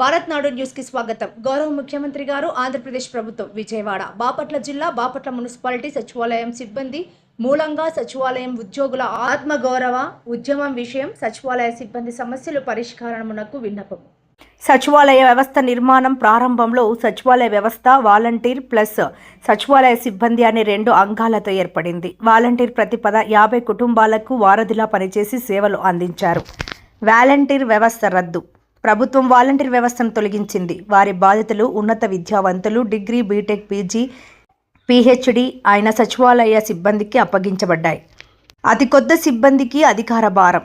భారత్ నాడు న్యూస్కి స్వాగతం. గౌరవ ముఖ్యమంత్రి గారు ఆంధ్రప్రదేశ్ ప్రభుత్వం విజయవాడ. బాపట్ల జిల్లా బాపట్ల మున్సిపాలిటీ సచివాలయం సిబ్బంది మూలంగా సచివాలయం ఉద్యోగుల ఆత్మగౌరవ ఉద్యమం విషయం సచివాలయ సిబ్బంది సమస్యలు పరిష్కారమునకు విన్నపం. సచివాలయ వ్యవస్థ నిర్మాణం ప్రారంభంలో సచివాలయ వ్యవస్థ వాలంటీర్ ప్లస్ సచివాలయ సిబ్బంది అనే రెండు అంగాలతో ఏర్పడింది. వాలంటీర్ ప్రతిపద యాభై కుటుంబాలకు వారధిలా పనిచేసి సేవలు అందించారు. వాలంటీర్ వ్యవస్థ రద్దు ప్రభుత్వం వాలంటీర్ వ్యవస్థను తొలగించింది. వారి బాధితులు ఉన్నత విద్యావంతులు డిగ్రీ బీటెక్ పీజీ పిహెచ్డి ఆయన సచివాలయ సిబ్బందికి అప్పగించబడ్డాయి. అతి కొత్త సిబ్బందికి అధికార భారం.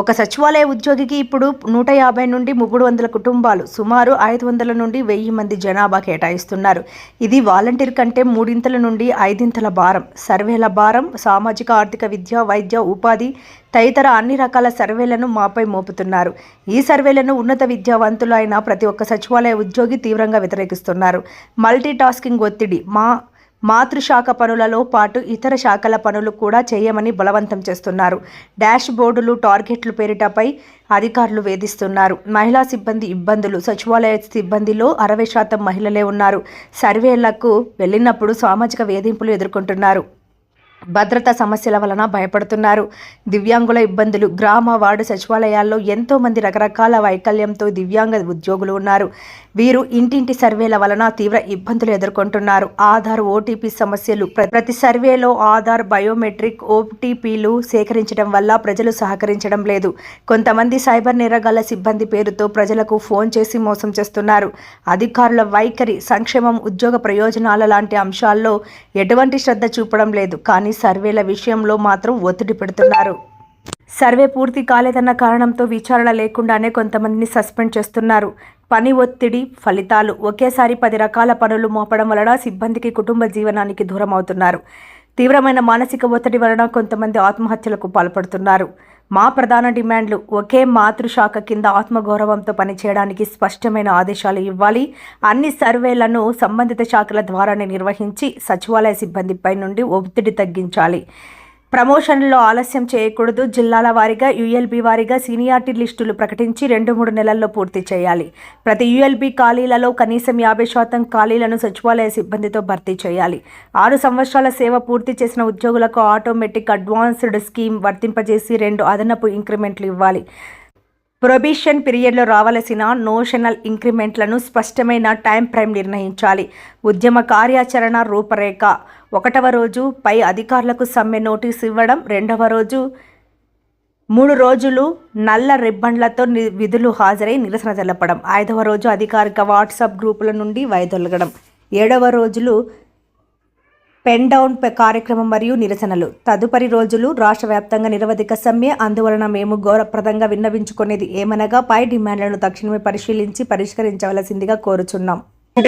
ఒక సచివాలయ ఉద్యోగికి ఇప్పుడు నూట యాభై నుండి మూడు వందల కుటుంబాలు సుమారు ఐదు వందల నుండి వెయ్యి మంది జనాభా కేటాయిస్తున్నారు. ఇది వాలంటీర్ కంటే మూడింతల నుండి ఐదింతల భారం. సర్వేల భారం సామాజిక ఆర్థిక విద్య వైద్య ఉపాధి తదితర అన్ని రకాల సర్వేలను మాపై మోపుతున్నారు. ఈ సర్వేలను ఉన్నత విద్యావంతులు అయిన ప్రతి ఒక్క సచివాలయ ఉద్యోగి తీవ్రంగా వ్యతిరేకిస్తున్నారు. మల్టీ టాస్కింగ్ ఒత్తిడి మా మాతృశాఖ పనులలో పాటు ఇతర శాఖల పనులు కూడా చేయమని బలవంతం చేస్తున్నారు. డాష్ బోర్డులు టార్గెట్లు పేరిటపై అధికారులు వేధిస్తున్నారు. మహిళా సిబ్బంది ఇబ్బందులు. సచివాలయ సిబ్బందిలో అరవై శాతం మహిళలే ఉన్నారు. సర్వేలకు వెళ్ళినప్పుడు సామాజిక వేధింపులు ఎదుర్కొంటున్నారు. భద్రతా సమస్యల వలన భయపడుతున్నారు. దివ్యాంగుల ఇబ్బందులు. గ్రామ వార్డు సచివాలయాల్లో ఎంతో మంది రకరకాల వైకల్యంతో దివ్యాంగ ఉద్యోగులు ఉన్నారు. వీరు ఇంటింటి సర్వేల వలన తీవ్ర ఇబ్బందులు ఎదుర్కొంటున్నారు. ఆధార్ ఓటీపీ సమస్యలు ప్రతి సర్వేలో ఆధార్ బయోమెట్రిక్ ఓటీపీలు సేకరించడం వల్ల ప్రజలు సహకరించడం లేదు. కొంతమంది సైబర్ నేరగాళ్ళ సిబ్బంది పేరుతో ప్రజలకు ఫోన్ చేసి మోసం చేస్తున్నారు. అధికారుల వైఖరి సంక్షేమం ఉద్యోగ ప్రయోజనాల లాంటి అంశాల్లో ఎటువంటి శ్రద్ధ చూపడం లేదు. కానీ సర్వేల విషయంలో మాత్రం ఒత్తిడి పెడుతున్నారు. సర్వే పూర్తి కాలేదన్న కారణంతో విచారణ లేకుండానే కొంతమందిని సస్పెండ్ చేస్తున్నారు. పని ఒత్తిడి ఫలితాలు ఒకేసారి పది రకాల పనులు మోపడం వలన సిబ్బందికి కుటుంబ జీవనానికి దూరం అవుతున్నారు తీవ్రమైన మానసిక ఒత్తిడి వలన కొంతమంది ఆత్మహత్యలకు పాల్పడుతున్నారు. మా ప్రధాన డిమాండ్లు ఒకే మాతృశాఖ కింద ఆత్మగౌరవంతో పనిచేయడానికి స్పష్టమైన ఆదేశాలు ఇవ్వాలి. అన్ని సర్వేలను సంబంధిత శాఖల ద్వారానే నిర్వహించి సచివాలయ సిబ్బందిపై నుండి ఒత్తిడి తగ్గించాలి. ప్రమోషన్లో ఆలస్యం చేయకూడదు. జిల్లాల వారీగా యుఎల్బి వారీగా సీనియారిటీ లిస్టులు ప్రకటించి రెండు మూడు నెలల్లో పూర్తి చేయాలి. ప్రతి యుఎల్బి ఖాళీలలో కనీసం యాభై శాతం ఖాళీలను సచివాలయ సిబ్బందితో భర్తీ చేయాలి. ఆరు సంవత్సరాల సేవ పూర్తి చేసిన ఉద్యోగులకు ఆటోమేటిక్ అడ్వాన్స్డ్ స్కీమ్ వర్తింపజేసి రెండు అదనపు ఇంక్రిమెంట్లు ఇవ్వాలి. ప్రొబిషన్ పీరియడ్లో రావలసిన నోషనల్ ఇంక్రిమెంట్లను స్పష్టమైన టైం ఫ్రేమ్ నిర్ణయించాలి. ఉద్యమ కార్యాచరణ రూపరేఖ. ఒకటవ రోజు పై అధికారులకు సమ్మె నోటీస్ ఇవ్వడం. రెండవ రోజు మూడు రోజులు నల్ల రిబ్బన్లతో ని- విధులు హాజరై నిరసన తెలపడం. ఐదవ రోజు అధికారిక వాట్సాప్ గ్రూపుల నుండి వైదొలగడం. ఏడవ రోజులు పెన్ డౌన్ కార్యక్రమం మరియు నిరసనలు. తదుపరి రోజులు రాష్ట్ర వ్యాప్తంగా నిరవధిక సమ్మె అందువలన మేము గౌరవప్రదంగా విన్నవించుకునేది ఏమనగా పై డిమాండ్లను తక్షణమే పరిశీలించి పరిష్కరించవలసిందిగా కోరుచున్నాం.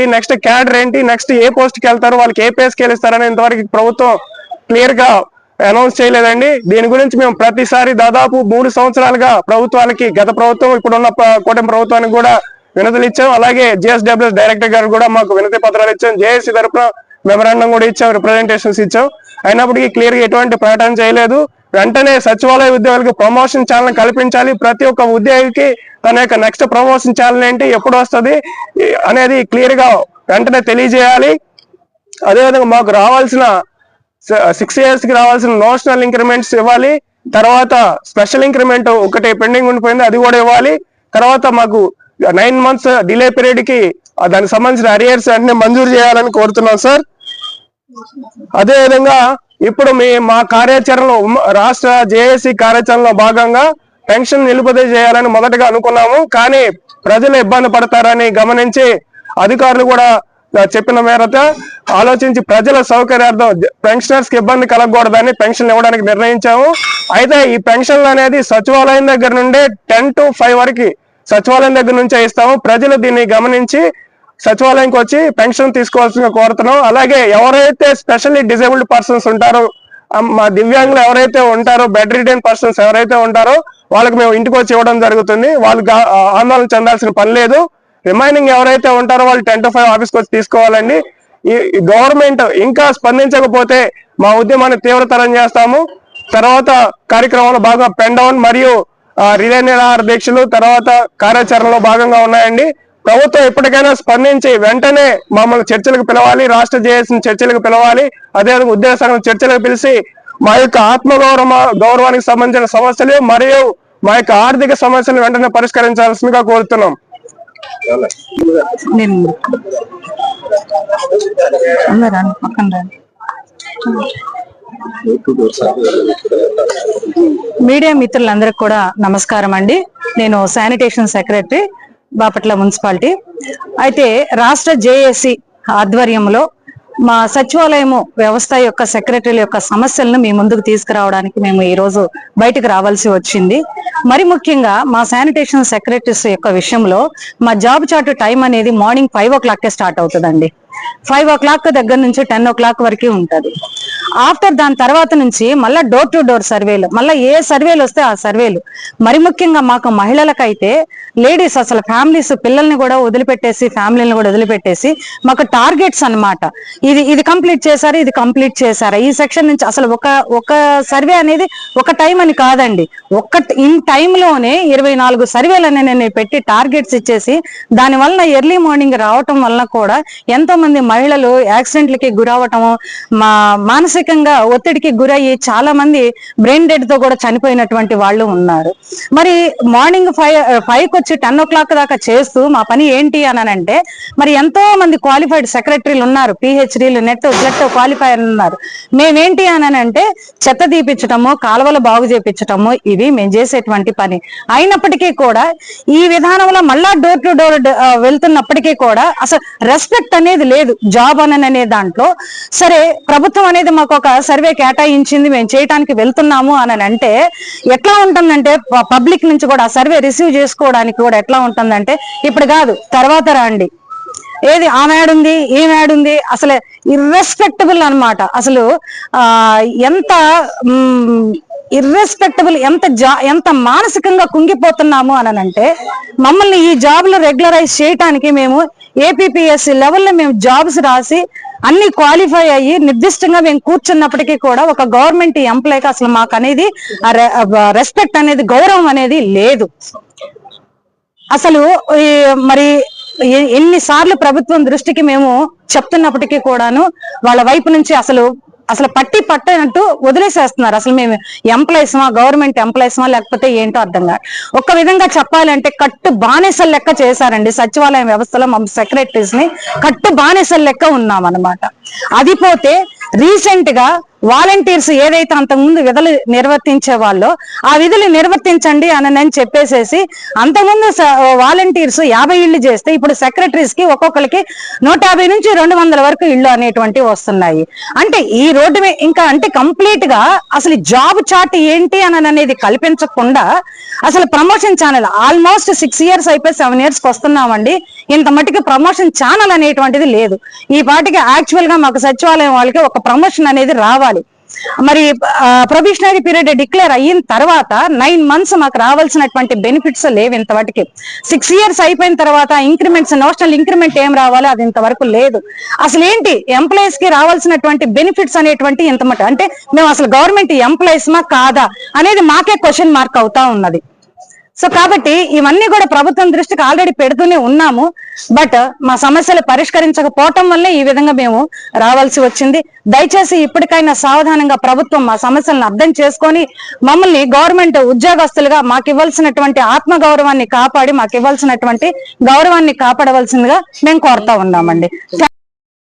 నెక్స్ట్ క్యాడర్ ఏంటి నెక్స్ట్ ఏ పోస్ట్కి వెళ్తారు వాళ్ళకి ఏ పేస్కి వెళ్తారని ఇంతవరకు ప్రభుత్వం క్లియర్గా అనౌన్స్ చేయలేదండి. దీని గురించి మేము ప్రతిసారి దాదాపు మూడు సంవత్సరాలుగా ప్రభుత్వాలకి గత ప్రభుత్వం ఇప్పుడున్న ప- కూటమి ప్రభుత్వానికి కూడా వినతులు ఇచ్చాం. అలాగే జిఎస్డబ్ల్యూఎస్ డైరెక్టర్ గారు కూడా మాకు వినతి పత్రాలు ఇచ్చాం. జేఏసీ తరఫున మెమరాండం కూడా ఇచ్చాం రిప్రజెంటేషన్స్ ఇచ్చాం అయినప్పటికీ క్లియర్గా ఎటువంటి ప్రకటన చేయలేదు. వెంటనే సచివాలయ ఉద్యోగులకు ప్రమోషన్ ఛానల్ కల్పించాలి. ప్రతి ఒక్క ఉద్యోగికి తన యొక్క నెక్స్ట్ ప్రమోషన్ ఛానల్ ఏంటి ఎప్పుడు వస్తుంది అనేది క్లియర్గా వెంటనే తెలియజేయాలి. అదేవిధంగా మాకు రావాల్సిన సిక్స్ ఇయర్స్కి రావాల్సిన నోషనల్ ఇంక్రిమెంట్స్ ఇవ్వాలి. తర్వాత స్పెషల్ ఇంక్రిమెంట్ ఒకటి పెండింగ్ ఉండిపోయింది అది కూడా ఇవ్వాలి. తర్వాత మాకు నైన్ మంత్స్ డిలే పీరియడ్కి దానికి సంబంధించిన అరియర్స్ వెంటనే మంజూరు చేయాలని కోరుతున్నాం సార్. అదే విధంగా ఇప్పుడు మీ మా కార్యాచరణలో రాష్ట్ర జేఏసీ కార్యాచరణలో భాగంగా పెన్షన్ నిలుపుదే చేయాలని మొదటగా అనుకున్నాము. కానీ ప్రజలు ఇబ్బంది పడతారని గమనించి అధికారులు కూడా చెప్పిన మేరతో ఆలోచించి ప్రజల సౌకర్యార్థం పెన్షనర్స్కి ఇబ్బంది కలగకూడదని పెన్షన్ ఇవ్వడానికి నిర్ణయించాము. అయితే ఈ పెన్షన్లు అనేది సచివాలయం దగ్గర నుండే టెన్ టు ఫైవ్ వరకు సచివాలయం దగ్గర నుంచే ఇస్తాము. ప్రజలు దీన్ని గమనించి సచివాలయంకి వచ్చి పెన్షన్ తీసుకోవాల్సిందిగా కోరుతున్నాం. అలాగే ఎవరైతే స్పెషల్లీ డిజేబుల్డ్ పర్సన్స్ ఉంటారో మా దివ్యాంగులు ఎవరైతే ఉంటారో బెడ్ రిటైన్ పర్సన్స్ ఎవరైతే ఉంటారో వాళ్ళకి మేము ఇంటికి వచ్చి ఇవ్వడం జరుగుతుంది. వాళ్ళు ఆందోళన చెందాల్సిన పని లేదు. రిమైనింగ్ ఎవరైతే ఉంటారో వాళ్ళు టెన్ టు ఫైవ్ ఆఫీస్కి వచ్చి తీసుకోవాలండి. ఈ గవర్నమెంట్ ఇంకా స్పందించకపోతే మా ఉద్యమాన్ని తీవ్రతరం చేస్తాము. తర్వాత కార్యక్రమంలో బాగా పెన్ డౌన్ మరియు రిలే నిరాహార దీక్షలు తర్వాత కార్యాచరణలో భాగంగా ఉన్నాయండి. ప్రభుత్వం ఎప్పటికైనా స్పందించి వెంటనే మమ్మల్ని చర్చలకు పిలవాలి రాష్ట్ర జేఏసీని చర్చలకు పిలవాలి. అదేవిధంగా ఉద్యోగ సంఘం చర్చలకు పిలిచి మా యొక్క ఆత్మగౌరవ గౌరవానికి సంబంధించిన సమస్యలు మరియు మా యొక్క ఆర్థిక సమస్యలు వెంటనే పరిష్కరించాల్సిందిగా కోరుతున్నాం. పక్కన మీడియా మిత్రులందరికీ కూడా నమస్కారం అండి. నేను శానిటేషన్ సెక్రటరీ బాపట్ల మున్సిపాలిటీ. అయితే రాష్ట్ర జేఏసీ ఆధ్వర్యంలో మా సచివాలయము వ్యవస్థ యొక్క సెక్రటరీల యొక్క సమస్యలను మీ ముందుకు తీసుకురావడానికి మేము ఈ రోజు బయటకు రావాల్సి వచ్చింది. మరి ముఖ్యంగా మా శానిటేషన్ సెక్రటరీస్ యొక్క విషయంలో మా జాబ్ చార్ట్ టైం అనేది morning five o'clock start అవుతుందండి. ఫైవ్ ఓ క్లాక్ దగ్గర నుంచి టెన్ ఓ క్లాక్ వరకు ఉంటుంది. ఆఫ్టర్ దాని తర్వాత నుంచి మళ్ళీ డోర్ టు డోర్ సర్వేలు మళ్ళీ ఏ సర్వేలు వస్తే ఆ సర్వేలు మరి ముఖ్యంగా మాకు మహిళలకైతే లేడీస్ అసలు ఫ్యామిలీస్ పిల్లల్ని కూడా వదిలిపెట్టేసి ఫ్యామిలీని కూడా వదిలిపెట్టేసి మాకు టార్గెట్స్ అన్నమాట. ఇది ఇది కంప్లీట్ చేశారు ఇది కంప్లీట్ చేశారు? ఈ సెక్షన్ నుంచి అసలు ఒక ఒక సర్వే అనేది ఒక టైం అని కాదండి. ఒక్క ఇన్లోనే ఇరవై నాలుగు సర్వేలు నేను పెట్టి టార్గెట్స్ ఇచ్చేసి దాని వలన ఎర్లీ మార్నింగ్ రావటం వలన కూడా ఎంతో మంది మహిళలు యాక్సిడెంట్లకి గురవటము మా మానసిక మానసికంగా ఒత్తిడికి గురయ్యి చాలా మంది బ్రెయిన్ డెడ్తో కూడా చనిపోయినటువంటి వాళ్ళు ఉన్నారు. మరి మార్నింగ్ ఫైవ్ ఫైవ్కి వచ్చి టెన్ ఓ క్లాక్ దాకా చేస్తూ మా పని ఏంటి అని అంటే మరి ఎంతో మంది క్వాలిఫైడ్ సెక్రటరీలు ఉన్నారు పిహెచ్డీలు నెట్ ఫ్లెట్ క్వాలిఫైర్ ఉన్నారు. మేమేంటి అని అంటే చెత్త తీపించటము కాలువలు బాగు చేపించటము ఇవి మేము చేసేటువంటి పని. అయినప్పటికీ కూడా ఈ విధానంలో మళ్ళా డోర్ టు డోర్ వెళ్తున్నప్పటికీ కూడా అసలు రెస్పెక్ట్ అనేది లేదు జాబ్ అననే దాంట్లో. సరే ప్రభుత్వం అనేది మాకు ఒక సర్వే కేటాయించింది మేము చేయడానికి వెళ్తున్నాము అని అంటే ఎట్లా ఉంటుందంటే పబ్లిక్ నుంచి కూడా ఆ సర్వే రిసీవ్ చేసుకోవడానికి కూడా ఎట్లా ఉంటుందంటే ఇప్పుడు కాదు తర్వాత రండి. ఏది ఆ ఉంది ఈ ఉంది అసలు ఇర్రెస్పెక్టబుల్ అనమాట అసలు ఆ ఎంత ఇర్రెస్పెక్టబుల్ ఎంత జా ఎంత మానసికంగా కుంగిపోతున్నాము అని అంటే మమ్మల్ని ఈ జాబ్లో రెగ్యులరైజ్ చేయటానికి మేము ఏపీపీఎస్సీ లెవెల్లో మేము జాబ్స్ రాసి అన్ని క్వాలిఫై అయ్యి నిర్దిష్టంగా మేము కూర్చున్నప్పటికీ కూడా ఒక గవర్నమెంట్ ఎంప్లాయ్కి అసలు మాకు అనేది రెస్పెక్ట్ అనేది గౌరవం అనేది లేదు. అసలు ఈ మరి ఎన్నిసార్లు ప్రభుత్వం దృష్టికి మేము చెప్తున్నప్పటికీ కూడాను వాళ్ళ వైపు నుంచి అసలు అసలు పట్టి పట్టనట్టు వదిలేసేస్తున్నారు. అసలు మేము ఎంప్లాయీస్మా గవర్నమెంట్ ఎంప్లాయీస్మా లేకపోతే ఏంటో అర్థం కాదు. ఒక్క విధంగా చెప్పాలంటే కట్టు బానిసల లెక్క చేశారండి. సచివాలయం వ్యవస్థలో మా సెక్రటరీస్ని కట్టు బానిసల లెక్క ఉన్నాం అనమాట అది పోతే రీసెంట్గా వాలంటీర్స్ ఏదైతే అంతకుముందు విధులు నిర్వర్తించే వాళ్ళో ఆ విధులు నిర్వర్తించండి అని నేను చెప్పేసేసి అంతకుముందు వాలంటీర్స్ యాభై ఇళ్ళు చేస్తే ఇప్పుడు సెక్రటరీస్కి ఒక్కొక్కరికి నూట యాభై నుంచి రెండు వందల వరకు ఇళ్ళు అనేటువంటివి వస్తున్నాయి. అంటే ఈ రోడ్డు ఇంకా అంటే కంప్లీట్గా అసలు జాబ్ చార్ట్ ఏంటి అని అనేది కల్పించకుండా అసలు promotion channel almost six years అయిపోయి సెవెన్ ఇయర్స్కి వస్తున్నామండి. ఇంత మటుకు ప్రమోషన్ ఛానల్ అనేటువంటిది లేదు. ఈ పాటికి యాక్చువల్గా మాకు సచివాలయం వాళ్ళకి ఒక ప్రమోషన్ అనేది రావాలి. మరి ప్రొబిషనరీ పీరియడ్ డిక్లేర్ అయిన తర్వాత నైన్ మంత్స్ మాకు రావాల్సినటువంటి బెనిఫిట్స్ లేవు ఇంతవరకు. సిక్స్ ఇయర్స్ అయిపోయిన తర్వాత ఇంక్రిమెంట్స్ నేషనల్ ఇంక్రిమెంట్ ఏం రావాలో అది ఇంతవరకు లేదు. అసలు ఏంటి? ఎంప్లాయీస్కి రావాల్సినటువంటి బెనిఫిట్స్ అనేటువంటి ఇంత మటు అంటే మేము అసలు గవర్నమెంట్ ఎంప్లాయీస్ మా కాదా? అనేది మాకే క్వశ్చన్ మార్క్ అవుతా ఉన్నది. సో కాబట్టి ఇవన్నీ కూడా ప్రభుత్వం దృష్టికి ఆల్రెడీ పెడుతూనే ఉన్నాము. బట్ మా సమస్యలు పరిష్కరించకపోవటం వల్లే ఈ విధంగా మేము రావాల్సి వచ్చింది. దయచేసి ఇప్పటికైనా సావధానంగా ప్రభుత్వం మా సమస్యలను అర్థం చేసుకొని మమ్మల్ని గవర్నమెంట్ ఉద్యోగస్తులుగా మాకు ఇవ్వాల్సినటువంటి ఆత్మ గౌరవాన్ని కాపాడి మాకు ఇవ్వాల్సినటువంటి గౌరవాన్ని కాపాడవలసిందిగా మేము కోరుతా ఉన్నామండి.